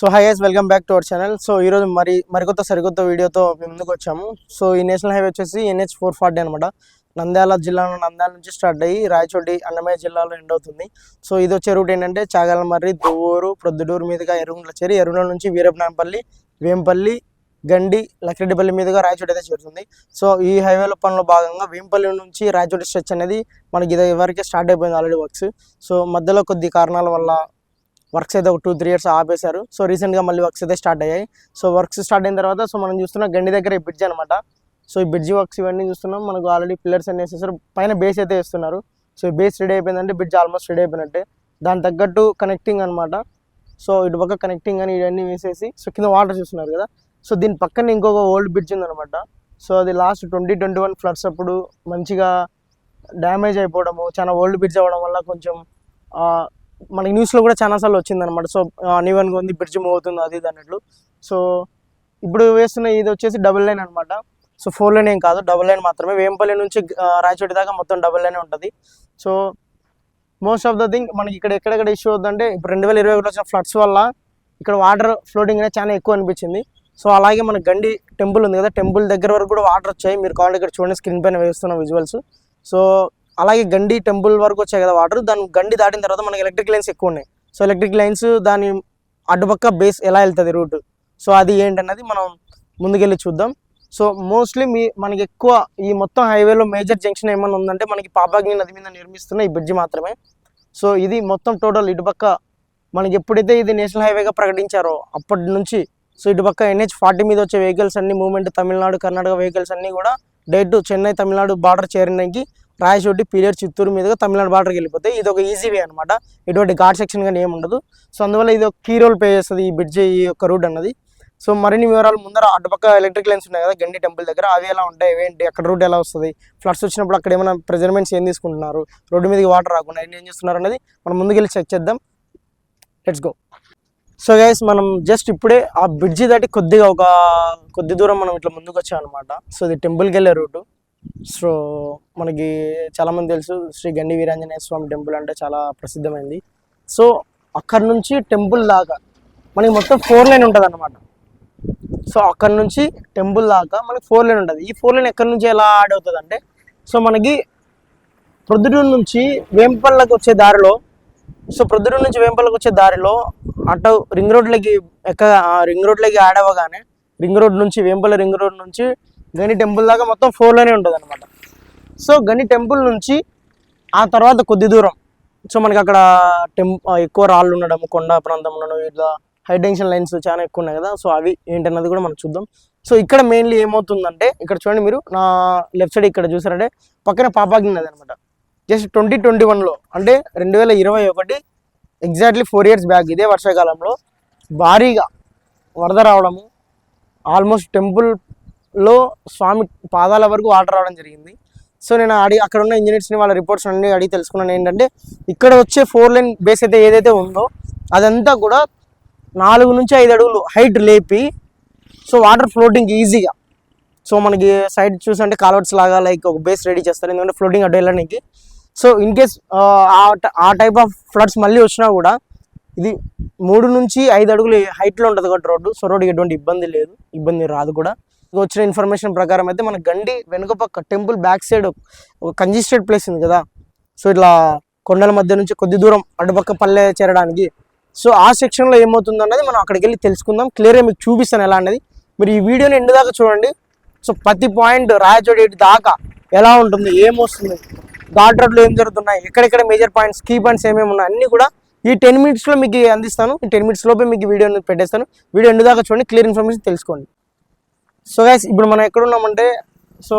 So hi guys welcome back to our channel. So ఈరోజు మరి మరికొత్త సరికొత్త వీడియోతో మేము ముందుకు వచ్చాము. సో ఈ నేషనల్ హైవే వచ్చేసి ఎన్హెచ్ ఫోర్ ఫార్టీ అనమాట నంద్యాల జిల్లాలో నంద్యాల నుంచి స్టార్ట్ అయ్యి రాయచోటి అన్నమయ్య జిల్లాలో ఎండ్ అవుతుంది. సో ఇది వచ్చే రూట్ ఏంటంటే చాగలమర్రి దువ్వూరు ప్రొద్దుటూరు మీదుగా ఎరువుల చేరి ఎరువుల నుంచి వీరపనాంపల్లి వేంపల్లి గండి లక్రెడ్డిపల్లి మీదుగా రాయచోటి అయితే చేరుతుంది. సో ఈ హైవేలో పనిలో భాగంగా వేంపల్లి నుంచి రాయచోటి స్ట్రెచ్ అనేది మనకి ఇది వరకే స్టార్ట్ అయిపోయింది ఆల్రెడీ వర్క్స్ సో మధ్యలో కొద్ది కారణాల వల్ల వర్క్స్ అయితే ఒక టూ త్రీ ఇయర్స్ ఆపేశారు. సో రీసెంట్గా మళ్ళీ వర్క్స్ అయితే స్టార్ట్ అయ్యాయి. సో వర్క్స్ స్టార్ట్ అయిన తర్వాత సో మనం చూస్తున్న గండి దగ్గర ఈ బ్రిడ్జ్ అనమాట సో ఈ బ్రిడ్జ్ వర్క్స్ ఇవన్నీ చూస్తున్నాం. మనకు ఆల్రెడీ పిల్లర్స్ అన్ని వేసేసారు. పైన బేస్ అయితే వేస్తున్నారు. సో బేస్ రెడీ అయిపోయిందంటే బ్రిడ్జ్ ఆల్మోస్ట్ రెడీ అయిపోయినట్టే. దాని తగ్గట్టు కనెక్టింగ్ అనమాట సో ఇటు పక్క కనెక్టింగ్ అని ఇవన్నీ వేసేసి సో కింద వాటర్ చూస్తున్నారు కదా. సో దీని పక్కన ఇంకొక ఓల్డ్ బ్రిడ్జ్ ఉందనమాట సో అది last twenty twenty one floods అప్పుడు మంచిగా డ్యామేజ్ అయిపోవడము చాలా ఓల్డ్ బ్రిడ్జ్ అవ్వడం వల్ల కొంచెం మనకి న్యూస్లో కూడా చాలాసార్లు వచ్చిందనమాట సో అన్ఈవెన్గా ఉంది బ్రిడ్జ్ మూవ్ అవుతుంది అది ఇది అన్నట్లు. సో ఇప్పుడు వేస్తున్న ఇది వచ్చేసి డబుల్ లైన్ అనమాట సో ఫోర్ లైన్ ఏం కాదు డబుల్ లైన్ మాత్రమే. వేంపల్లి నుంచి రాయచోటి దాకా మొత్తం డబుల్ లైన్ ఉంటుంది. So most of the thing మనకి ఇక్కడ ఎక్కడెక్కడ ఇష్యూ అవుతుందంటే ఇప్పుడు రెండు వేల ఇరవై ఒకటి వచ్చిన ఫ్లడ్స్ వల్ల ఇక్కడ వాటర్ ఫ్లోటింగ్ అనేది చాలా ఎక్కువ అనిపించింది. సో అలాగే మన గండి టెంపుల్ ఉంది కదా టెంపుల్ దగ్గర వరకు కూడా వాటర్ వచ్చాయి. మీరు కావాలంటే ఇక్కడ చూడండి స్క్రీన్ పైన వేస్తున్న విజువల్స్ సో అలాగే గండి టెంపుల్ వరకు వచ్చాయి కదా వాటర్. దాని గండి దాటిన తర్వాత మనకి ఎలక్ట్రిక్ లైన్స్ ఎక్కువ ఉన్నాయి. సో ఎలక్ట్రిక్ లైన్స్ దాని అటుపక్క బేస్ ఎలా వెళ్తుంది రూట్ సో అది ఏంటన్నది మనం ముందుకెళ్ళి చూద్దాం. సో మోస్ట్లీ మీ మనకి ఎక్కువ ఈ మొత్తం హైవేలో మేజర్ జంక్షన్ ఏమైనా ఉందంటే మనకి పాపాగ్ని నది మీద నిర్మిస్తున్న ఈ బ్రిడ్జ్ మాత్రమే. సో ఇది మొత్తం టోటల్ ఇటుపక్క మనకి ఎప్పుడైతే ఇది నేషనల్ హైవేగా ప్రకటించారో అప్పటి నుంచి సో ఇటుపక్క ఎన్హెచ్ ఫార్టీ మీద వచ్చే వెహికల్స్ అన్ని మూవ్మెంట్ తమిళనాడు కర్ణాటక వెహికల్స్ అన్నీ కూడా డైరెక్ట్ చెన్నై తమిళనాడు బార్డర్ చేరడానికి రాయచోటి పీరియడ్ చిత్తూరు మీదుగా తమిళనాడు బార్డర్కి వెళ్ళిపోతాయి ఇది ఒక ఈజీ వే అనమాట ఎటువంటి ఘాట్ సెక్షన్ కానీ ఏమి ఉండదు. సో అందువల్ల ఇది ఒక కీ రోల్ ప్లే చేస్తుంది ఈ బ్రిడ్జ్ ఈ యొక్క రూట్ అన్నది. సో మరిన్ని వివరాలు ముందర అటుపక్క ఎలక్ట్రిక్ లైన్స్ ఉన్నాయి కదా గండి టెంపుల్ దగ్గర. అవి ఎలా ఉంటాయి ఏంటి అక్కడ రూట్ ఎలా వస్తుంది? ఫ్లడ్స్ వచ్చినప్పుడు అక్కడ ఏమైనా ప్రెజర్మెంట్స్ ఏం తీసుకుంటున్నారు? రోడ్డు మీదకి వాటర్ రాకుండా ఏం చేస్తున్నారు అనేది మనం ముందుకెళ్ళి చెక్ చేద్దాం. లెట్స్ గో సో గైస్ మనం జస్ట్ ఇప్పుడే ఆ బ్రిడ్జి దాటి కొద్దిగా ఒక కొద్ది దూరం మనం ఇట్లా ముందుకు వచ్చాం అనమాట సో ఇది టెంపుల్కి వెళ్ళే రూటు సో మనకి చాలామంది తెలుసు శ్రీ గండి వీరాంజనేయ స్వామి టెంపుల్ అంటే చాలా ప్రసిద్ధమైంది. సో అక్కడ నుంచి టెంపుల్ దాకా మనకి మొత్తం ఫోర్ లైన్ ఉంటుంది అనమాట సో అక్కడ నుంచి టెంపుల్ దాకా మనకి ఫోర్ లైన్ ఉంటుంది. ఈ ఫోర్ లైన్ ఎక్కడి నుంచి ఎలా యాడ్ అవుతుంది అంటే సో మనకి ప్రొద్దుటూరు నుంచి వేంపల్లకు వచ్చే దారిలో సో ప్రొద్దుటూరు నుంచి వేంపల్లకు వచ్చే దారిలో అటు రింగ్ రోడ్లకి ఎక్క రింగ్ రోడ్లకి యాడ్ అవ్వగానే రింగ్ రోడ్ నుంచి వేంపల్ల రింగ్ రోడ్ నుంచి గని టెంపుల్ దాకా మొత్తం ఫోర్లోనే ఉంటుంది అనమాట సో గని టెంపుల్ నుంచి ఆ తర్వాత కొద్ది దూరం. సో మనకి అక్కడ టెంప్ ఎక్కువ రాళ్ళు ఉండడం కొండ ప్రాంతం ఉండడం ఇట్లా హైటెన్షన్ లైన్స్ చాలా ఎక్కువ ఉన్నాయి కదా. సో అవి ఏంటన్నది కూడా మనం చూద్దాం. సో ఇక్కడ మెయిన్లీ ఏమవుతుందంటే ఇక్కడ చూడండి మీరు నా లెఫ్ట్ సైడ్ ఇక్కడ చూసారంటే పక్కన పాపాగ్ని నది అనమాట జస్ట్ ట్వంటీ ట్వంటీ వన్లో అంటే రెండు వేల ఇరవై ఒకటి ఎగ్జాక్ట్లీ ఫోర్ ఇయర్స్ బ్యాక్ ఇదే వర్షాకాలంలో భారీగా వరద రావడము ఆల్మోస్ట్ టెంపుల్ లో స్వామి పాదాల వరకు వాటర్ రావడం జరిగింది. సో నేను అడిగి అక్కడ ఉన్న ఇంజనీర్స్ని వాళ్ళ రిపోర్ట్స్ అన్ని అడిగి తెలుసుకున్నాను. ఏంటంటే ఇక్కడ వచ్చే ఫోర్ లైన్ బేస్ అయితే ఏదైతే ఉందో అదంతా కూడా నాలుగు నుంచి ఐదు అడుగులు హైట్ లేపి సో వాటర్ ఫ్లోటింగ్ ఈజీగా. సో మనకి సైడ్ చూసంటే కాలవర్స్ లాగా లైక్ ఒక బేస్ రెడీ చేస్తారు. ఎందుకంటే ఫ్లోటింగ్ అడ్డు వెళ్ళడానికి. సో ఇన్ కేస్ ఆ టైప్ ఆఫ్ ఫ్లడ్స్ మళ్ళీ వచ్చినా కూడా ఇది మూడు నుంచి ఐదు అడుగులు హైట్లో ఉంటుంది కాబట్టి రోడ్డు. సో రోడ్డుకి ఎటువంటి ఇబ్బంది లేదు. ఇబ్బంది రాదు కూడా. వచ్చిన ఇన్ఫర్మేషన్ ప్రకారం అయితే మన గండి వెనుక పక్క టెంపుల్ బ్యాక్ సైడ్ ఒక కంజిస్టెడ్ ప్లేస్ ఉంది కదా. సో ఇట్లా కొండల మధ్య నుంచి కొద్ది దూరం అటుపక్క పల్లె చేరడానికి. సో ఆ సెక్షన్లో ఏమవుతుంది అన్నది మనం అక్కడికి వెళ్ళి తెలుసుకుందాం. క్లియర్గా మీకు చూపిస్తాను ఎలా అనేది మీరు ఈ వీడియోని ఎండు దాకా చూడండి. సో ప్రతి పాయింట్ రాయచోటి దాకా ఎలా ఉంటుంది ఏమొస్తుంది ఘాట్ రోడ్లు ఏం జరుగుతున్నాయి ఎక్కడెక్కడ మేజర్ పాయింట్స్ కీ పాయింట్స్ ఏమేమి ఉన్నాయి అన్నీ కూడా ఈ టెన్ మినిట్స్లో మీకు అందిస్తాను. ఈ టెన్ మినిట్స్ లోపే మీకు వీడియోని పెట్టేస్తాను. వీడియో ఎండు దాకా చూడండి. క్లియర్ ఇన్ఫర్మేషన్ తెలుసుకోండి. సో గైస్ ఇప్పుడు మనం ఎక్కడ ఉన్నామంటే సో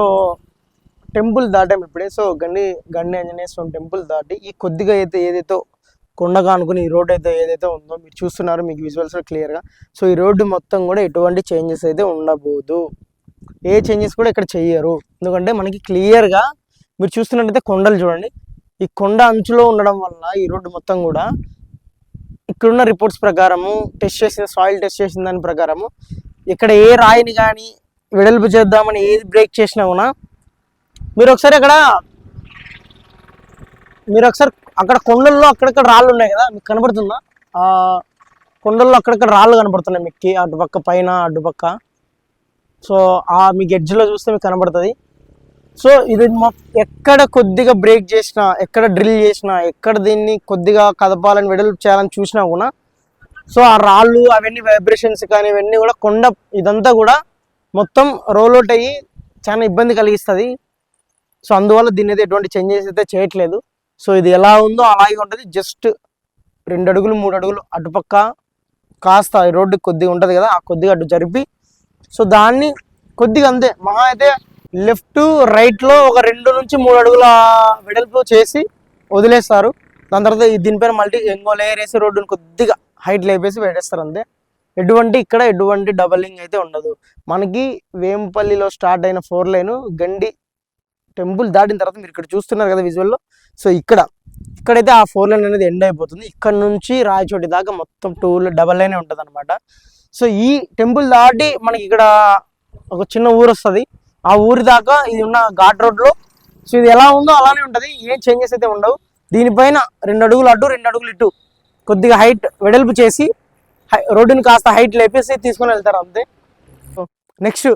టెంపుల్ దాటాం ఇప్పుడే. సో గండి గండి ఆంజనేయ స్వామి టెంపుల్ దాటి ఈ కొద్దిగా అయితే ఏదైతే కొండగా అనుకుని ఈ రోడ్ అయితే ఏదైతే ఉందో మీరు చూస్తున్నారు మీకు విజువల్స్ క్లియర్గా సో ఈ రోడ్డు మొత్తం కూడా ఎటువంటి చేంజెస్ అయితే ఉండబోదు. ఏ చేంజెస్ కూడా ఇక్కడ చెయ్యరు. ఎందుకంటే మనకి క్లియర్గా మీరు చూస్తున్నట్టయితే కొండలు చూడండి. ఈ కొండ అంచులో ఉండడం వల్ల ఈ రోడ్డు మొత్తం కూడా ఇక్కడున్న రిపోర్ట్స్ ప్రకారము టెస్ట్ చేసిన సాయిల్ టెస్ట్ చేసిన దాని ప్రకారము ఇక్కడ ఏ రాయిని కానీ వెడల్పు చేద్దామని ఏది బ్రేక్ చేసినా కూడా మీరు ఒకసారి అక్కడ మీరు ఒకసారి అక్కడ కొండల్లో అక్కడక్కడ రాళ్ళు ఉన్నాయి కదా మీకు కనబడుతుందా? కొండల్లో అక్కడక్కడ రాళ్ళు కనబడుతున్నాయి మీకు అటుపక్క పైన అటుపక్క సో ఆ మీకు ఎడ్జ్లో చూస్తే మీకు కనబడుతుంది. సో ఇది ఎక్కడ కొద్దిగా బ్రేక్ చేసినా ఎక్కడ డ్రిల్ చేసినా ఎక్కడ దీన్ని కొద్దిగా కదపాలని వెడల్పు చేయాలని చూసినా కూడా సో ఆ రాళ్ళు అవన్నీ వైబ్రేషన్స్ కానీ ఇవన్నీ కూడా కొండ ఇదంతా కూడా మొత్తం రోల్ అవుట్ అయ్యి చాలా ఇబ్బంది కలిగిస్తుంది. సో అందువల్ల దీని అయితే ఎటువంటి చేంజెస్ అయితే చేయట్లేదు. సో ఇది ఎలా ఉందో అలాగే ఉంటుంది. జస్ట్ రెండు అడుగులు మూడు అడుగులు అటుపక్క కాస్త ఈ రోడ్డు కొద్దిగా ఉంటుంది కదా ఆ కొద్దిగా అటు జరిపి. సో దాన్ని కొద్దిగా అంతే. మహా అయితే లెఫ్ట్ రైట్లో ఒక రెండు నుంచి మూడు అడుగుల వెడల్పు చేసి వదిలేస్తారు. దాని తర్వాత దీనిపైన మల్టీ ఇంకో లేయర్ వేసి రోడ్డుని కొద్దిగా హైట్ లేపేసి వేడేస్తారు అంతే. ఎటువంటి ఇక్కడ ఎటువంటి డబలింగ్ అయితే ఉండదు. మనకి వేంపల్లిలో స్టార్ట్ అయిన ఫోర్ లైన్ గండి టెంపుల్ దాటిన తర్వాత మీరు ఇక్కడ చూస్తున్నారు కదా విజువల్లో సో ఇక్కడ ఇక్కడైతే ఆ ఫోర్ లైన్ అనేది ఎండ్ అయిపోతుంది. ఇక్కడ నుంచి రాయచోటి దాకా మొత్తం టూ డబల్ లైన్ ఉంటుంది అనమాట సో ఈ టెంపుల్ దాటి మనకి ఇక్కడ ఒక చిన్న ఊరు వస్తుంది. ఆ ఊరి దాకా ఇది ఉన్న ఘాట్ రోడ్లో సో ఇది ఎలా ఉందో అలానే ఉంటుంది. ఏం చేంజెస్ అయితే ఉండవు. దీనిపైన రెండు అడుగులు అటు రెండు అడుగులు ఇటు కొద్దిగా హైట్ వెడల్పు చేసి రోడ్డుని కాస్త హైట్ లేపేసి తీసుకొని వెళ్తారు అంతే. నెక్స్ట్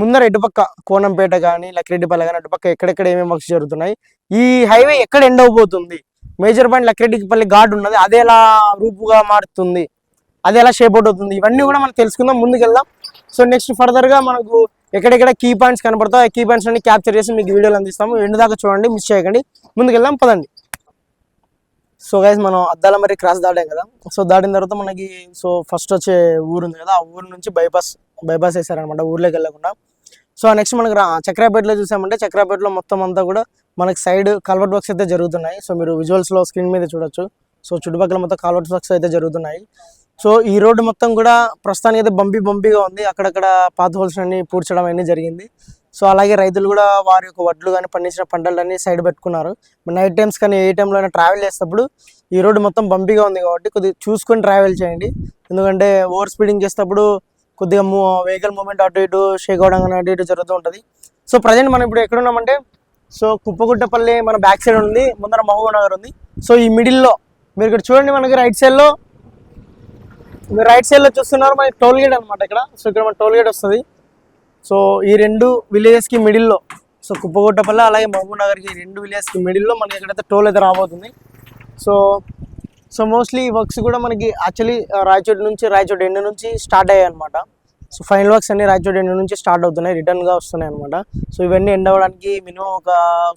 ముందర ఇటుపక్క కోనంపేట కానీ లక్రెడ్డిపల్లి కానీ అటుపక్క ఎక్కడెక్కడ ఏమేమి వర్క్స్ జరుగుతున్నాయి. ఈ హైవే ఎక్కడ ఎండ్ అవబోతుంది? మేజర్ పాయింట్ లక్రెడ్డిపల్లి ఘాట్ ఉన్నది అది ఎలా రూపుగా మారుతుంది? అది ఎలా షేప్ అవుట్ అవుతుంది? ఇవన్నీ కూడా మనం తెలుసుకుందాం ముందుకెళ్దాం సో నెక్స్ట్ ఫర్దర్గా మనకు ఎక్కడెక్కడ కీ పాయింట్స్ కనబడతాయి ఆ కీ పాయింట్స్ అన్ని క్యాప్చర్ చేసి మీకు వీడియోలు అందిస్తాము. ఎండు దాకా చూడండి మిస్ చేయకండి. ముందుకెళ్దాం పదండి. సో గైస్ మనం అద్దాల మరి క్రాస్ దాటాం కదా. సో దాటిన తర్వాత మనకి సో ఫస్ట్ వచ్చే ఊరు ఉంది కదా ఆ ఊరు నుంచి బైపాస్ బైపాస్ వేసారనమాట ఊర్లోకి వెళ్ళకుండా. సో నెక్స్ట్ మనకి చక్రాపేటలో చూసామంటే చక్రాపేటలో మొత్తం అంతా కూడా మనకి సైడ్ కల్వర్ట్ వర్క్స్ అయితే జరుగుతున్నాయి. సో మీరు విజువల్స్లో స్క్రీన్ మీద చూడొచ్చు. సో చుట్టుపక్కల మొత్తం కల్వర్ట్ వర్క్స్ అయితే జరుగుతున్నాయి. సో ఈ రోడ్డు మొత్తం కూడా ప్రస్తుతానికి అయితే బంపీ బంపీగా ఉంది. అక్కడక్కడ పాత హోల్స్ అన్ని పూడ్చడం అన్నీ జరిగింది. సో అలాగే రైతులు కూడా వారి యొక్క వడ్లు కానీ పండించిన పంటలన్నీ సైడ్ పెట్టుకున్నారు. నైట్ టైమ్స్ కానీ ఏ టైంలో అయినా ట్రావెల్ చేసేటప్పుడు ఈ రోడ్డు మొత్తం బంపీగా ఉంది కాబట్టి కొద్దిగా చూసుకొని ట్రావెల్ చేయండి. ఎందుకంటే ఓవర్ స్పీడింగ్ చేసేటప్పుడు కొద్దిగా వెహికల్ మూమెంట్ అటు ఇటు షేక్ అవడం కానీ అటు ఇటు జరుగుతూ ఉంటుంది. సో ప్రజెంట్ మనం ఇప్పుడు ఎక్కడ ఉన్నామంటే సో కుప్పగుట్టపల్లి మన బ్యాక్ సైడ్ ఉంది ముందర మహబూబ్ నగర్ ఉంది. సో ఈ మిడిల్లో మీరు ఇక్కడ చూడండి మనకి రైట్ సైడ్లో మీరు రైట్ సైడ్లో చూస్తున్నారు మనకి టోల్ గేట్ అనమాట ఇక్కడ. సో ఇక్కడ మన టోల్ గేట్ వస్తుంది. సో ఈ రెండు విలేజెస్కి మిడిల్లో సో కుప్పగొట్టపల్లి అలాగే మహబూబ్ నగర్కి ఈ రెండు విలేజెస్కి మిడిల్లో మనకి ఎక్కడైతే టోల్ అయితే రాబోతుంది. సో సో మోస్ట్లీ ఈ వర్క్స్ కూడా మనకి యాక్చువల్లీ రాయచోటి నుంచి రాయచోటి ఎండ్ నుంచి స్టార్ట్ అయ్యాయి అనమాట సో ఫైనల్ వర్క్స్ అన్ని రాయచోటి ఎండ్ నుంచి స్టార్ట్ అవుతున్నాయి రిటర్న్గా వస్తున్నాయి అనమాట సో ఇవన్నీ ఎండ్ అవ్వడానికి మినిమం ఒక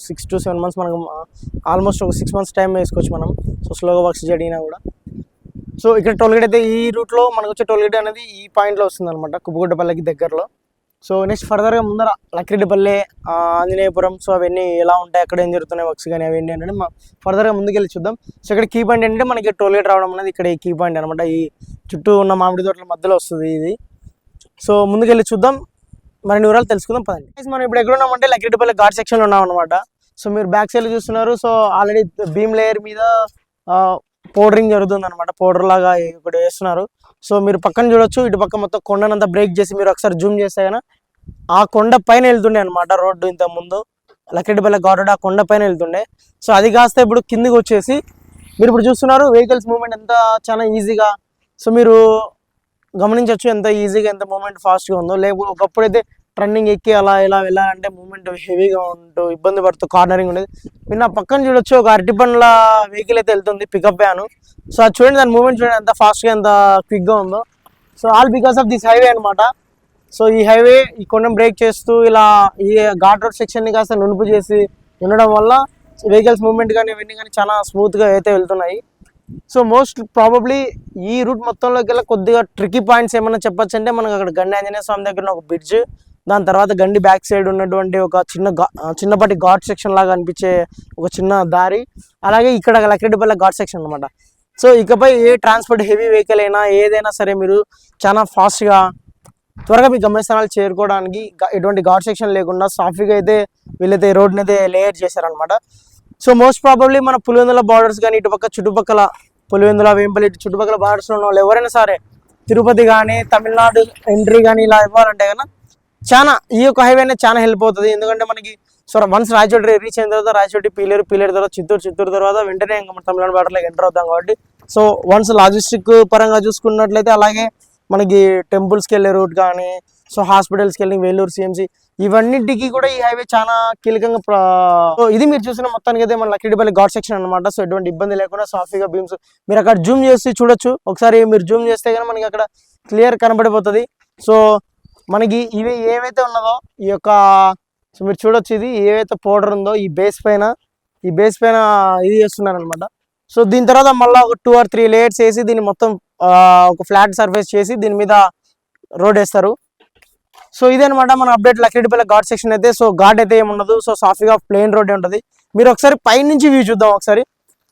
సిక్స్ టు సెవెన్ మంత్స్ మనకు ఆల్మోస్ట్ ఒక సిక్స్ మంత్స్ టైం వేసుకోవచ్చు మనం. సో స్లోగా వర్క్స్ జరిగినా కూడా. సో ఇక్కడ టోల్గేట్ అయితే ఈ రూట్లో మనకు వచ్చే టోల్గేట్ అనేది ఈ పాయింట్లో వస్తుంది అనమాట కుప్పగుడ్డపల్లికి దగ్గరలో. సో నెక్స్ట్ ఫర్దర్గా ముందర లక్రెడ్డిపల్లి ఆంజనేయపురం సో అవన్నీ ఎలా ఉంటాయి అక్కడ ఏం జరుగుతున్నాయి వర్క్స్ కానీ అవన్నీ అనేది ఫర్దర్గా ముందుకెళ్ళి చూద్దాం. సో ఇక్కడ కీ పాయింట్ ఏంటంటే మనకి టోల్గేట్ రావడం అనేది ఇక్కడ ఈ కీ పాయింట్ అనమాట ఈ చుట్టూ ఉన్న మామిడి తోటల మధ్యలో వస్తుంది ఇది. సో ముందుకెళ్ళి చూద్దాం. మరిన్ని వివరాలు తెలుసుకుందాం పదండి. మనం ఇప్పుడు ఎక్కడ ఉన్నామంటే లక్రెడ్డిపల్లి ఘాట్ సెక్షన్లో ఉన్నాం అనమాట సో మీరు బ్యాక్ సైడ్ చూస్తున్నారు సో ఆల్రెడీ బీమ్ లేయర్ మీద పౌడరింగ్ జరుగుతుంది అనమాట పౌడర్ లాగా ఇక్కడ వేస్తున్నారు. సో మీరు పక్కన చూడొచ్చు ఇటు పక్క మొత్తం కొండనంతా బ్రేక్ చేసి మీరు ఒకసారి జూమ్ చేస్తే ఆ కొండ పైన వెళ్తుండే అనమాట రోడ్డు ఇంత ముందు. గార్డెడ్ ఆ కొండ పైన వెళ్తుండే. సో అది కాస్త ఇప్పుడు కిందికి వచ్చేసి మీరు ఇప్పుడు చూస్తున్నారు వెహికల్స్ మూమెంట్ ఎంత చాలా ఈజీగా సో మీరు గమనించవచ్చు ఎంత ఈజీగా ఎంత మూమెంట్ ఫాస్ట్గా ఉందో. లేకపోతే ఒకప్పుడు అయితే ట్రెండింగ్ ఎక్కి అలా ఇలా వెళ్ళాలంటే మూమెంట్ హెవీగా ఉంటూ ఇబ్బంది పడుతూ కార్నరింగ్ ఉండేది. మీరు నా పక్కన చూడొచ్చు ఒక అరటి పండ్ల వెహికల్ అయితే వెళ్తుంది పికప్ వ్యాన్ సో అది చూడండి దాని మూమెంట్ చూడండి ఎంత ఫాస్ట్గా ఎంత క్విక్గా ఉందో. So all because of this highway అనమాట సో ఈ హైవే ఈ కొండ బ్రేక్ చేస్తూ ఇలా ఈ ఘాట్ రోడ్ సెక్షన్ని కాస్త నునుపు చేసి ఉండడం వల్ల వెహికల్స్ మూవ్మెంట్ కానీ ఇవన్నీ కానీ చాలా స్మూత్గా అయితే వెళ్తున్నాయి. సో మోస్ట్ ప్రాబబ్లీ ఈ రూట్ మొత్తంలోకి వెళ్ళి కొద్దిగా ట్రికీ పాయింట్స్ ఏమైనా చెప్పచ్చు అంటే మనకు అక్కడ గండి ఆంజనేయ స్వామి దగ్గర ఒక బ్రిడ్జ్ దాని తర్వాత గండి బ్యాక్ సైడ్ ఉన్నటువంటి ఒక చిన్న చిన్నపాటి ఘాట్ సెక్షన్ లాగా అనిపించే ఒక చిన్న దారి. అలాగే ఇక్కడ లక్రెడ్డిపల్లి ఘాట్ సెక్షన్ అనమాట సో ఇకపై ఏ ట్రాన్స్పోర్ట్ హెవీ వెహికల్ అయినా ఏదైనా సరే మీరు చాలా ఫాస్ట్గా త్వరగా మీ గమ్యస్థానాలు చేరుకోవడానికి ఎటువంటి ఘాట్ సెక్షన్ లేకుండా సాఫీగా అయితే వీళ్ళైతే రోడ్ని అయితే లేయర్ చేశారనమాట సో మోస్ట్ ప్రాబబ్లీ మన పులివెందుల బార్డర్స్ కానీ ఇటుపక్క చుట్టుపక్కల పులివెందుల వేంపల్లి ఇటు చుట్టుపక్కల బార్డర్స్లో ఉన్న వాళ్ళు ఎవరైనా సరే తిరుపతి కానీ తమిళనాడు ఎంట్రీ కానీ ఇలా ఇవ్వాలంటే కన్నా చాలా ఈ యొక్క హైవే చాలా హెల్ప్ అవుతుంది. ఎందుకంటే మనకి సో వన్స్ రాయచోటి రీచ్ అయిన తర్వాత రాయచోటి పీలేరు పీలేరు తర్వాత చిత్తూరు చిత్తూరు తర్వాత వెంటనే ఇంకా మన తమిళనాడు బార్డర్లోకి ఎంటర్ అవుతాం కాబట్టి. సో వన్స్ లాజిస్టిక్ పరంగా చూసుకున్నట్లయితే అలాగే మనకి టెంపుల్స్కి వెళ్ళే రూట్ కానీ సో హాస్పిటల్స్కి వెళ్ళి వేలూరు సిఎంసి ఇవన్నింటికి కూడా ఈ హైవే చాలా కీలకంగా సో ఇది మీరు చూసిన మొత్తానికి అయితే మన లక్కిడిపల్లి ఘాట్ సెక్షన్ అనమాట సో ఎటువంటి ఇబ్బంది లేకుండా సాఫీగా బీమ్స్ మీరు అక్కడ జూమ్ చేసి చూడొచ్చు. ఒకసారి మీరు జూమ్ చేస్తే కానీ మనకి అక్కడ క్లియర్ కనబడిపోతుంది. సో మనకి ఇవి ఏవైతే ఉన్నదో ఈ యొక్క సో మీరు చూడొచ్చు ఇది ఏవైతే పౌడర్ ఉందో ఈ బేస్ పైన ఈ బేస్ పైన ఇది చేస్తున్నారు అనమాట సో దీని తర్వాత మళ్ళీ ఒక టూ ఆర్ త్రీ లేయర్స్ వేసి దీన్ని మొత్తం ఒక ఫ్లాట్ సర్ఫేస్ చేసి దీని మీద రోడ్ వేస్తారు. సో ఇదేనమాట మన అప్డేట్ లక్కిడిపల్లి ఘాట్ సెక్షన్ అయితే. సో ఘాట్ అయితే ఏముండదు. సో సాఫీగా ప్లెయిన్ రోడ్ ఉంటుంది. మీరు ఒకసారి పైనుంచి వ్యూ చూద్దాం ఒకసారి.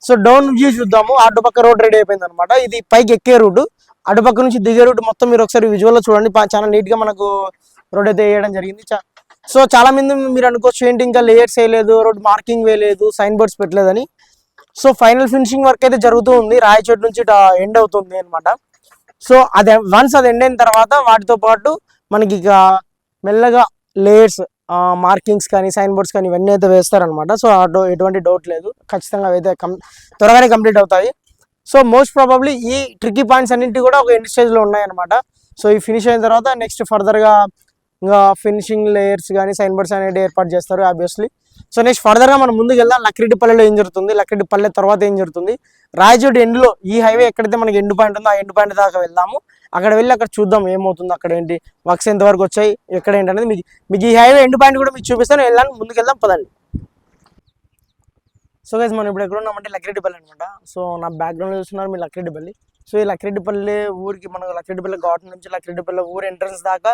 సో డౌన్ వ్యూ చూద్దాము. అటుపక్క రోడ్ రెడీ అయిపోయింది అనమాట ఇది పైకి ఎక్కే రూట్. అటుపక్క నుంచి దిగే రూట్ మొత్తం మీరు ఒకసారి విజువల్లో చూడండి. చాలా నీట్గా మనకు రోడ్ అయితే వేయడం జరిగింది. చా- సో చాలా మంది మీరు అనుకోవచ్చు ఏంటి ఇంకా లేయర్స్ వేయలేదు రోడ్ మార్కింగ్ వేయలేదు సైన్ బోర్డ్స్ పెట్టలేదని. సో ఫైనల్ ఫినిషింగ్ వర్క్ అయితే జరుగుతూ ఉంది. రాయచోటి నుంచి ఎండ్ అవుతుంది అనమాట సో అది వన్స్ అది ఎండ్ అయిన తర్వాత వాటితో పాటు మనకి ఇక మెల్లగా లేయర్స్ మార్కింగ్స్ కానీ సైన్ బోర్డ్స్ కానీ ఇవన్నీ అయితే వేస్తారనమాట సో అటు ఎటువంటి డౌట్ లేదు. ఖచ్చితంగా అయితే కం త్వరగానే కంప్లీట్ అవుతాయి. సో మోస్ట్ ప్రాబబ్లీ ఈ ట్రిక్కీ పాయింట్స్ అన్నింటి కూడా ఒక ఎండ్ స్టేజ్లో ఉన్నాయన్నమాట. సో ఈ ఫినిష్ అయిన తర్వాత నెక్స్ట్ ఫర్దర్గా ఇంకా ఫినిషింగ్ లేయర్స్ కానీ సైన్ బోర్డ్స్ అనేది ఏర్పాటు చేస్తారు ఆబ్వియస్లీ. సో నెక్స్ట్ ఫర్దర్గా మనం ముందుకు వెళ్దాం. లక్రెడ్డిపల్లెలో ఏం జరుగుతుంది? లక్రెడ్డిపల్లె తర్వాత ఏం జరుగుతుంది? రాయచోటి ఎండ్లో ఈ హైవే ఎక్కడైతే మనకి ఎండ్ పాయింట్ ఉందో ఆ ఎండ్ పాయింట్ దాకా వెళ్దాము. అక్కడ వెళ్ళి అక్కడ చూద్దాం ఏమవుతుందో అక్కడ ఏంటి వర్క్స్ ఎంతవరకు వచ్చాయి ఎక్కడ ఏంటి అనేది మీకు మీకు ఈ హైవే ఎండ్ పాయింట్ కూడా మీకు చూపిస్తాను. వెళ్ళాను ముందుకు వెళ్దాం పదండి. సో గైజ్ మనం ఇప్పుడు ఎక్కడ ఉన్నామంటే లక్రెడ్డిపల్లి అనమాట సో నా బ్యాక్గ్రౌండ్ చూస్తున్నారు మీ లక్రెడ్డిపల్లి సో ఈ లక్రెడ్డిపల్లి ఊరికి మనకు లక్రెడ్డిపల్లి ఘాట్ నుంచి లక్రెడ్డిపల్లి ఊరు ఎంట్రన్స్ దాకా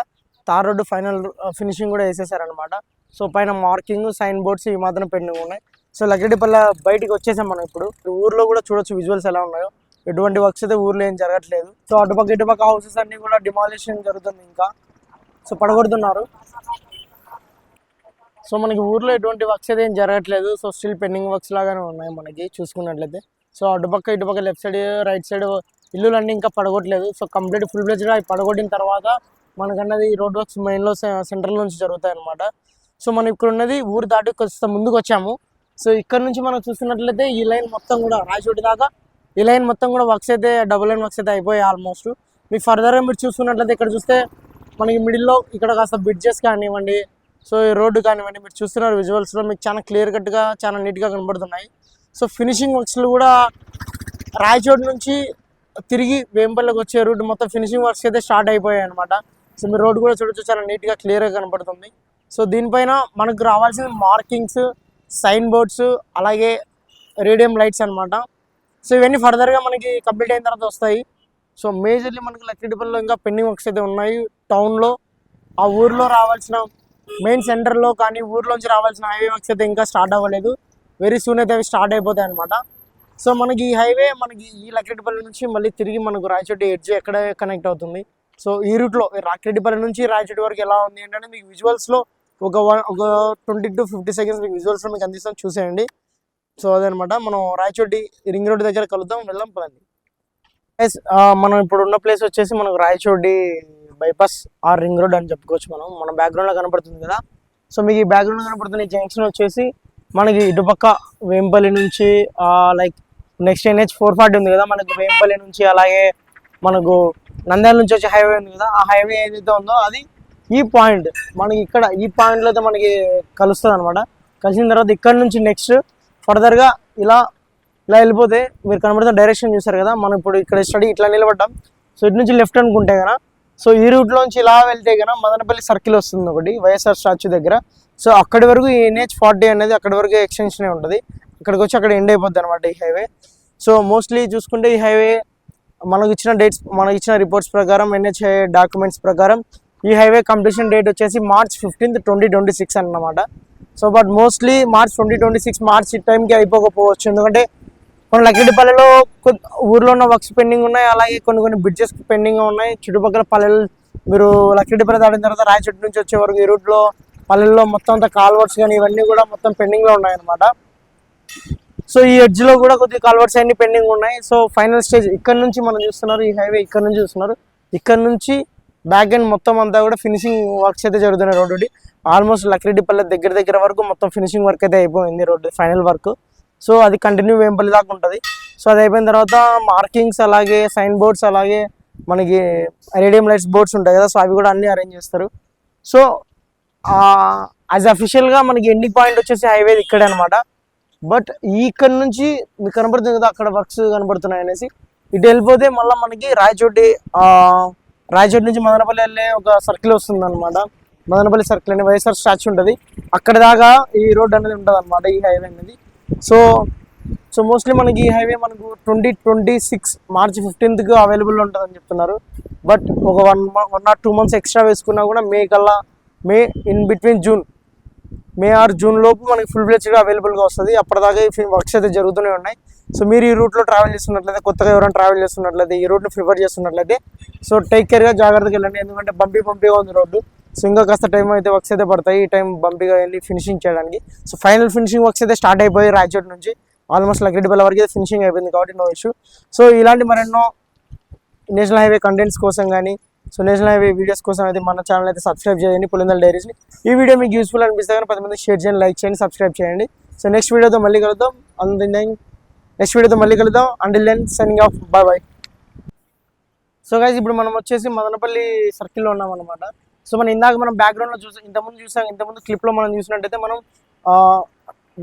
తార్ రోడ్డు ఫైనల్ ఫినిషింగ్ కూడా వేసేసారనమాట సో పైన మార్కింగ్ సైన్ బోర్డ్స్ ఈ మాత్రం పెండింగ్ ఉన్నాయి. సో లక్రెడ్డిపల్లి బయటికి వచ్చేసాం మనం ఇప్పుడు. ఊర్లో కూడా చూడొచ్చు విజువల్స్ ఎలా ఉన్నాయో. ఎటువంటి వర్క్స్ అయితే ఊర్లో ఏం జరగట్లేదు. సో అటుపక్క ఇటుపక్క హౌసెస్ అన్ని కూడా డిమాలిషన్ జరుగుతుంది ఇంకా. సో పడగొడుతున్నారు. సో మనకి ఊర్లో ఎటువంటి వర్క్స్ అయితే ఏం జరగట్లేదు. సో స్టిల్ పెండింగ్ వర్క్స్ లాగానే ఉన్నాయి మనకి చూసుకున్నట్లయితే. సో అటుపక్క ఇటుపక్క లెఫ్ట్ సైడ్ రైట్ సైడ్ ఇల్లులన్నీ ఇంకా పడగొట్టలేదు. సో కంప్లీట్ ఫుల్ ప్లేజ్గా అవి పడగొట్టిన తర్వాత మనకన్నది రోడ్ వర్క్స్ మెయిన్లో సెంట్రల్ నుంచి జరుగుతాయి అనమాట సో మనం ఇక్కడ ఉన్నది ఊరు దాటి కొంచెం ముందుకు వచ్చాము సో ఇక్కడ నుంచి మనం చూస్తున్నట్లయితే ఈ లైన్ మొత్తం కూడా రాయచోటి దాకా ఈ లైన్ మొత్తం కూడా వర్క్స్ అయితే డబుల్ లైన్ వర్క్స్ అయితే అయిపోయాయి ఆల్మోస్ట్. మీకు ఫర్దర్గా మీరు చూసుకున్నట్లయితే ఇక్కడ చూస్తే మనకి మిడిల్లో ఇక్కడ కాస్త బ్రిడ్జెస్ కానివ్వండి సో ఈ రోడ్డు కానివ్వండి మీరు చూస్తున్నారు విజువల్స్లో మీకు చాలా క్లియర్ కట్గా చాలా నీట్గా కనబడుతున్నాయి. సో ఫినిషింగ్ వర్క్స్లు కూడా రాయచోటి నుంచి తిరిగి వేంపల్లికి వచ్చే రూట్ మొత్తం ఫినిషింగ్ వర్క్స్ అయితే స్టార్ట్ అయిపోయాయి అనమాట సో మీరు రోడ్ కూడా చూడొచ్చు చాలా నీట్గా క్లియర్గా కనబడుతుంది సో దీనిపైన మనకు రావాల్సిన మార్కింగ్స్ సైన్ బోర్డ్స్ అలాగే రేడియం లైట్స్ అనమాట సో ఇవన్నీ ఫర్దర్గా మనకి కంప్లీట్ అయిన తర్వాత వస్తాయి. సో మేజర్లీ మనకి లక్కిడిపల్లిలో ఇంకా పెండింగ్ వర్క్స్ అయితే ఉన్నాయి. టౌన్లో ఆ ఊర్లో రావాల్సిన మెయిన్ సెంటర్లో కానీ ఊర్లోంచి రావాల్సిన హైవే వర్క్స్ అయితే ఇంకా స్టార్ట్ అవ్వలేదు. వెరీ సూన్ అయితే అవి స్టార్ట్ అయిపోతాయి అనమాట సో మనకి ఈ హైవే మనకి ఈ లక్కిడిపల్లి నుంచి మళ్ళీ తిరిగి మనకు రాయచోటి ఎడ్జ్ ఎక్కడ కనెక్ట్ అవుతుంది. సో ఈ రూట్లో రాకిరెడ్డిపల్లి నుంచి రాయచోటి వరకు ఎలా ఉంది ఏంటంటే మీకు విజువల్స్లో ఒక వన్ ఒక ట్వంటీ టు ఫిఫ్టీ సెకండ్స్ మీకు విజువల్స్లో మీకు అందిస్తాం చూసేయండి. సో అదనమాట. మనం రాయచోటి రింగ్ రోడ్ దగ్గర కలుద్దాం. వెళ్దాం పదండి. మనం ఇప్పుడు ఉన్న ప్లేస్ వచ్చేసి మనకు Rayachoti bypass or ring road అని చెప్పుకోవచ్చు మనం. మన బ్యాక్గ్రౌండ్లో కనపడుతుంది కదా. సో మీకు ఈ బ్యాక్గ్రౌండ్ కనపడుతున్న జంక్షన్ వచ్చేసి మనకి ఇటుపక్క వేంపల్లి నుంచి like next NH four forty ఉంది కదా. మనకు వేంపల్లి నుంచి అలాగే మనకు నంద్యాల నుంచి వచ్చే హైవే ఉంది కదా ఆ హైవే ఏదైతే ఉందో అది ఈ పాయింట్ మనకి ఇక్కడ ఈ పాయింట్లో అయితే మనకి కలుస్తుంది అనమాట కలిసిన తర్వాత ఇక్కడ నుంచి నెక్స్ట్ ఫర్దర్గా ఇలా ఇలా వెళ్ళిపోతే మీరు కనబడుతున్న డైరెక్షన్ చూసారు కదా మనం ఇప్పుడు ఇక్కడ స్టడీ ఇట్లా నిలబడ్డాం. సో ఇటు నుంచి లెఫ్ట్ అనుకుంటే కదా సో ఈ రూట్లోంచి ఇలా వెళ్తే కదా మదనపల్లి సర్కిల్ వస్తుంది ఒకటి వైఎస్ఆర్ స్టాచ్యూ దగ్గర. సో అక్కడి వరకు ఈ ఎన్హెచ్ ఫార్టీ అనేది అక్కడి వరకు ఎక్స్టెన్షన్ ఉంటుంది. ఇక్కడికి వచ్చి అక్కడ ఎండ్ అయిపోద్ది అనమాట ఈ హైవే సో మోస్ట్లీ చూసుకుంటే ఈ హైవే మనకు ఇచ్చిన డేట్స్ మనకు ఇచ్చిన రిపోర్ట్స్ ప్రకారం ఎన్హెచ్ఐ డాక్యుమెంట్స్ ప్రకారం ఈ హైవే కంప్లీషన్ డేట్ వచ్చేసి March fifteenth twenty twenty six అన్నమాట so but mostly March twenty twenty six March టైంకి అయిపోకపోవచ్చు. ఎందుకంటే మన లక్కిడిపల్లెలో ఊర్లో ఉన్న వర్క్స్ పెండింగ్ ఉన్నాయి. అలాగే కొన్ని కొన్ని బ్రిడ్జెస్ పెండింగ్ ఉన్నాయి. చుట్టుపక్కల పల్లెలు మీరు లక్కిడిపల్లె దాటిన తర్వాత రాయచెట్టు నుంచి వచ్చే వరకు ఈ రూట్లో పల్లెల్లో మొత్తం అంతా కాల్వర్స్ కానీ ఇవన్నీ కూడా మొత్తం పెండింగ్లో ఉన్నాయన్నమాట. సో ఈ ఎడ్జ్లో కూడా కొద్దిగా కాల్వర్స్ అన్ని పెండింగ్ ఉన్నాయి. సో ఫైనల్ స్టేజ్ ఇక్కడ నుంచి మనం చూస్తున్నారు ఈ హైవే ఇక్కడ నుంచి చూస్తున్నారు. ఇక్కడ నుంచి బ్యాక్ ఎండ్ మొత్తం అంతా కూడా ఫినిషింగ్ వర్క్స్ అయితే జరుగుతున్నాయి రోడ్డు ఆల్మోస్ట్ లక్రెడ్డిపల్లె దగ్గర దగ్గర వరకు మొత్తం ఫినిషింగ్ వర్క్ అయితే అయిపోయింది రోడ్డు ఫైనల్ వర్క్ సో అది కంటిన్యూ వేంపల్లి దాకా ఉంటుంది. సో అది అయిపోయిన తర్వాత మార్కింగ్స్ అలాగే సైన్ బోర్డ్స్ అలాగే మనకి రేడియం లైట్స్ బోర్డ్స్ ఉంటాయి కదా సో అవి కూడా అన్నీ అరేంజ్ చేస్తారు. సో యాజ్ అఫీషియల్గా మనకి ఎండింగ్ పాయింట్ వచ్చేసి హైవే ఇక్కడే అనమాట బట్ ఇక్కడ నుంచి మీకు కనబడుతుంది కదా అక్కడ వర్క్స్ కనబడుతున్నాయి అనేసి. ఇటు వెళ్ళిపోతే మళ్ళీ మనకి రాయచోటి రాయచోటి నుంచి మదనపల్లి వెళ్ళే ఒక సర్కిల్ వస్తుంది అనమాట మదనపల్లి సర్కిల్ అని వైఎస్ఆర్ స్టాచ్యూ ఉంటుంది. అక్కడ దాకా ఈ రోడ్ అనేది ఉంటుంది అనమాట ఈ హైవే అనేది. సో సో మోస్ట్లీ మనకి ఈ హైవే మనకు ట్వంటీ ట్వంటీ సిక్స్ మార్చ్ ఫిఫ్టీన్త్కి అవైలబుల్ ఉంటుందని చెప్తున్నారు. బట్ ఒక one one or two months extra వేసుకున్నా కూడా మే కల్లా May in between June May or June లోపు మనకి ఫుల్ ఫ్లెచ్గా అవైలబుల్గా వస్తుంది. అప్పటిదాకా ఈ వర్క్స్ అయితే జరుగుతూనే ఉన్నాయి. సో మీరు ఈ రూట్లో ట్రావెల్ చేస్తున్నట్లయితే కొత్తగా ఎవరైనా ట్రావెల్ చేస్తున్నట్లయితే ఈ రూట్ని ప్రిఫర్ చేస్తున్నట్లయితే సో టేక్ కేర్గా జాగ్రత్తగా వెళ్ళండి. ఎందుకంటే బంపీ బంపీగా ఉంది రోడ్డు. సో ఇంకా కాస్త టైం అయితే వర్క్స్ అయితే పడతాయి. ఈ టైం బంపీగా వెళ్ళి ఫినిషింగ్ చేయడానికి. సో ఫైనల్ ఫినిషింగ్ వర్క్స్ అయితే స్టార్ట్ అయిపోయి రాయచోట్ నుంచి ఆల్మోస్ట్ లగ్రెడ్డిపల్లి వరకు అయితే ఫినిషింగ్ అయిపోయింది కాబట్టి నో ఇష్యూ సో ఇలాంటి మరెన్నో నేషనల్ హైవే కంటెంట్స్ కోసం కానీ సో నేషనల్ హైవే వీడియోస్ కోసం అయితే మన ఛానల్ అయితే సబ్స్క్రైబ్ చేయండి. పులిందల డైరీస్ని ఈ వీడియో మీకు యూస్ఫుల్ అనిపిస్తే కానీ పది మంది షేర్ చేయండి లైక్ చేయండి సబ్స్క్రైబ్ చేయండి. సో నెక్స్ట్ వీడియోతో మళ్ళీ కలుద్దాం. అండ్ నెక్స్ట్ వీడియోతో మళ్ళీ కలుద్దాం. And then sending off bye bye so guys ఇప్పుడు మనం వచ్చేసి మదనపల్లి సర్కిల్లో ఉన్నాం అనమాట సో మనం ఇందాక మనం బ్యాక్గ్రౌండ్లో చూసాం ఇంతకుముందు చూసాం ఇంతకుముందు క్లిప్లో మనం చూసినట్టయితే మనం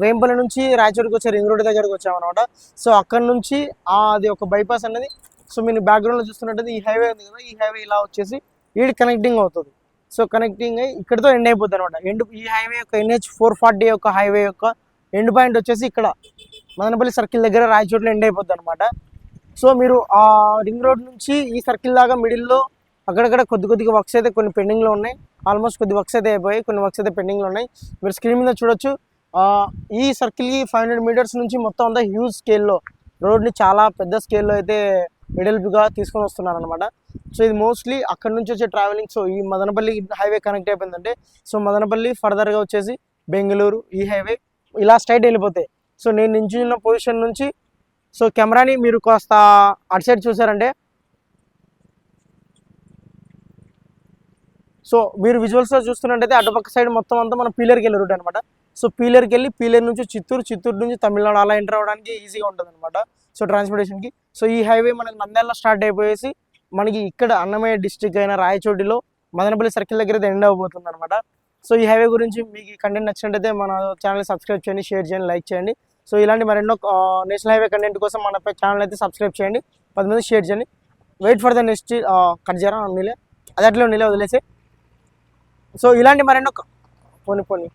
వేంపల్లి నుంచి రాయచోటికి వచ్చే రింగ్ రోడ్ దగ్గరకు వచ్చామన్నమాట. సో అక్కడ నుంచి అది ఒక బైపాస్ అనేది సో మీరు బ్యాక్గ్రౌండ్లో చూస్తున్నట్టయితే ఈ హైవే ఉంది కదా ఈ హైవే ఇలా వచ్చేసి ఈడి కనెక్టింగ్ అవుతుంది. సో కనెక్టింగ్ అయ్యి ఇక్కడతో ఎండ్ అయిపోద్ది అనమాట ఎండ్ ఈ హైవే యొక్క ఎన్హెచ్ ఫోర్ ఫార్టీ యొక్క హైవే యొక్క ఎండ్ పాయింట్ వచ్చేసి ఇక్కడ మదనపల్లి సర్కిల్ దగ్గర రాయచోట్ల ఎండ్ అయిపోద్ది అనమాట సో మీరు ఆ రింగ్ రోడ్ నుంచి ఈ సర్కిల్ దాకా మిడిల్లో అక్కడక్కడ కొద్ది కొద్దిగా వర్క్స్ అయితే కొన్ని పెండింగ్లో ఉన్నాయి. ఆల్మోస్ట్ కొద్ది వర్క్స్ అయితే అయిపోయాయి కొన్ని వర్క్స్ అయితే పెండింగ్లో ఉన్నాయి. మీరు స్క్రీన్ మీద చూడొచ్చు. ఈ సర్కిల్కి ఫైవ్ హండ్రెడ్ మీటర్స్ నుంచి మొత్తం అంతా హ్యూజ్ స్కేల్లో రోడ్ని చాలా పెద్ద స్కేల్లో అయితే వెడల్పుగా తీసుకొని వస్తున్నారనమాట సో ఇది మోస్ట్లీ అక్కడ నుంచి వచ్చే ట్రావెలింగ్ సో ఈ మదనపల్లి హైవే కనెక్ట్ అయిపోయిందంటే సో మదనపల్లి ఫర్దర్గా వచ్చేసి బెంగళూరు ఈ హైవే ఇలా స్ట్రైట్ వెళ్ళిపోతాయి. సో నేను నించున్న పొజిషన్ నుంచి సో కెమెరాని మీరు కాస్త అటు సైడ్ చూసారంటే సో మీరు విజువల్స్లో చూస్తున్నట్టయితే అటుపక్క సైడ్ మొత్తం అంతా మనం పీలర్కి వెళ్ళే రూట్ అనమాట సో పీలర్కి వెళ్ళి పీలర్ నుంచి చిత్తూరు చిత్తూరు నుంచి తమిళనాడు అలా ఎంటర్ అవ్వడానికి ఈజీగా ఉంటుంది అనమాట సో ట్రాన్స్పోర్టేషన్కి సో ఈ హైవే మనకి నంద్యాలలో స్టార్ట్ అయిపోయేసి మనకి ఇక్కడ అన్నమయ్య డిస్టిక్ అయిన రాయచోటిలో మదనపల్లి సర్కిల్ దగ్గర అయితే ఎండ్ అవబోతుంది అనమాట సో ఈ హైవే గురించి మీకు ఈ కంటెంట్ నచ్చినట్టయితే మన ఛానల్ సబ్స్క్రైబ్ చేయండి షేర్ చేయండి లైక్ చేయండి. సో ఇలాంటి మరెన్నో నేషనల్ హైవే కంటెంట్ కోసం మన ఛానల్ అయితే సబ్స్క్రైబ్ చేయండి. పది మంది షేర్ చేయండి. Wait for the next cut చేయరా నీళ్ళే అది అట్లే నీలే వదిలేసి. సో ఇలాంటి మరెన్నో పోనీ పోనీ.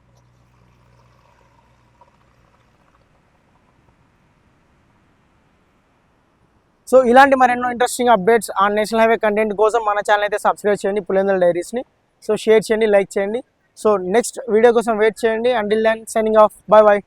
సో ఇలాంటి మరెన్నో ఇంట్రెస్టింగ్ అప్డేట్స్ ఆ నేషనల్ హైవే కంటెంట్ కోసం మన ఛానల్ అయితే సబ్స్క్రైబ్ చేయండి పులేందల డైరీస్ని సో షేర్ చేయండి లైక్ చేయండి. సో నెక్స్ట్ వీడియో కోసం వెయిట్ చేయండి. Until then signing off bye bye